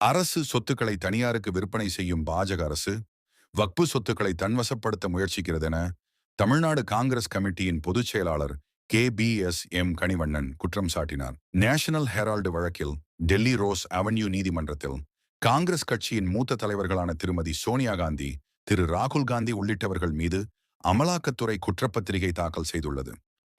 அரசு சொத்துக்களை தனியாருக்கு விற்பனை செய்யும் பாஜக அரசு வக்பு சொத்துக்களை தன்வசப்படுத்த முயற்சிக்கிறது என தமிழ்நாடு காங்கிரஸ் கமிட்டியின் பொதுச் செயலாளர் K P S M Kanivannan குற்றம் சாட்டினார். நேஷனல் ஹெரால்டு வழக்கில் டெல்லி ரோஸ் அவென்யூ நீதிமன்றத்தில் காங்கிரஸ் கட்சியின் மூத்த தலைவர்களான திருமதி சோனியா காந்தி திரு ராகுல் காந்தி உள்ளிட்டவர்கள் மீது அமலாக்கத்துறை குற்றப்பத்திரிகை தாக்கல் செய்துள்ளது.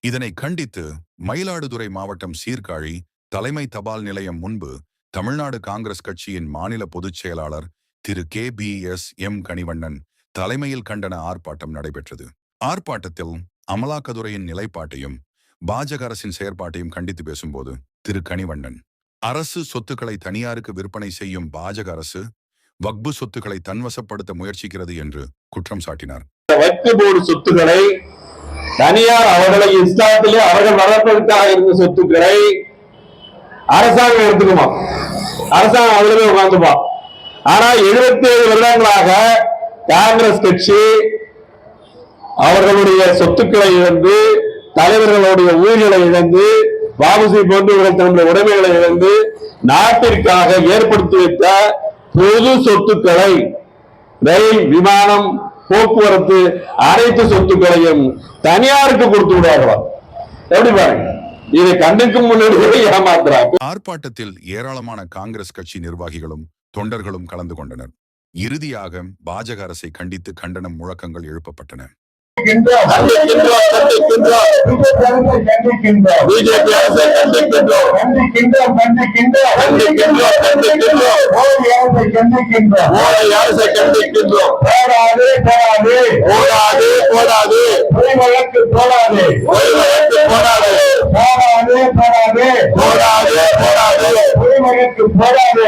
இதனை கண்டித்து மயிலாடுதுறை மாவட்டம் சீர்காழி தலைமை தபால் நிலையம் முன்பு தமிழ்நாடு காங்கிரஸ் கட்சியின் மாநில பொதுச் செயலாளர் திரு. K. P. S. M. Kanivannan தலைமையில் கண்டன ஆர்ப்பாட்டம் நடைபெற்றது. ஆர்ப்பாட்டத்தில் அமலாக்கத்துறையின் நிலைப்பாட்டையும் பாஜக அரசின் செயற்பாட்டையும் கண்டித்து பேசும்போது திரு. கனிவண்ணன் அரசு சொத்துக்களை தனியாருக்கு விற்பனை செய்யும் பாஜக அரசு வக்பு சொத்துக்களை தன்வசப்படுத்த முயற்சிக்கிறது என்று குற்றம் சாட்டினார். சொத்துக்களை தனியார் அவர்களை இஸ்லாத்திலே அவர்கள் வளர்ப்பதற்காக இருந்த சொத்துக்களை அரசாங்கம் எடுத்துக்குமா? அரசாங்கம் அதுலவே உட்காந்துப்பா ஆனா எழுபத்தி ஏழு வருடங்களாக காங்கிரஸ் கட்சி அவர்களுடைய சொத்துக்களை இழந்து தலைவர்களுடைய உயிர்களை இழந்து பாபுசி போன்றவர்கள் தன்னுடைய உடைமைகளை இழந்து நாட்டிற்காக ஏற்படுத்தி வைத்த பொது சொத்துக்களை ரயில் விமானம் போக்குவரத்து அனைத்து சொத்துக்களையும் தனியாருக்கு கொடுத்து விடுவார்களா? எப்படி பாருங்க. இதை கண்ணுக்கு முன்னாடி ஏமாத்துறாங்க ஆர்ப்பாட்டத்தில் ஏராளமான காங்கிரஸ் கட்சி நிர்வாகிகளும் தொண்டர்களும் கலந்து கொண்டனர். இறுதியாக பாஜக அரசை கண்டித்து கண்டனம் முழக்கங்கள் எழுப்பப்பட்டன. போடாது போடாது போடாது போடாது போராது போராது போராது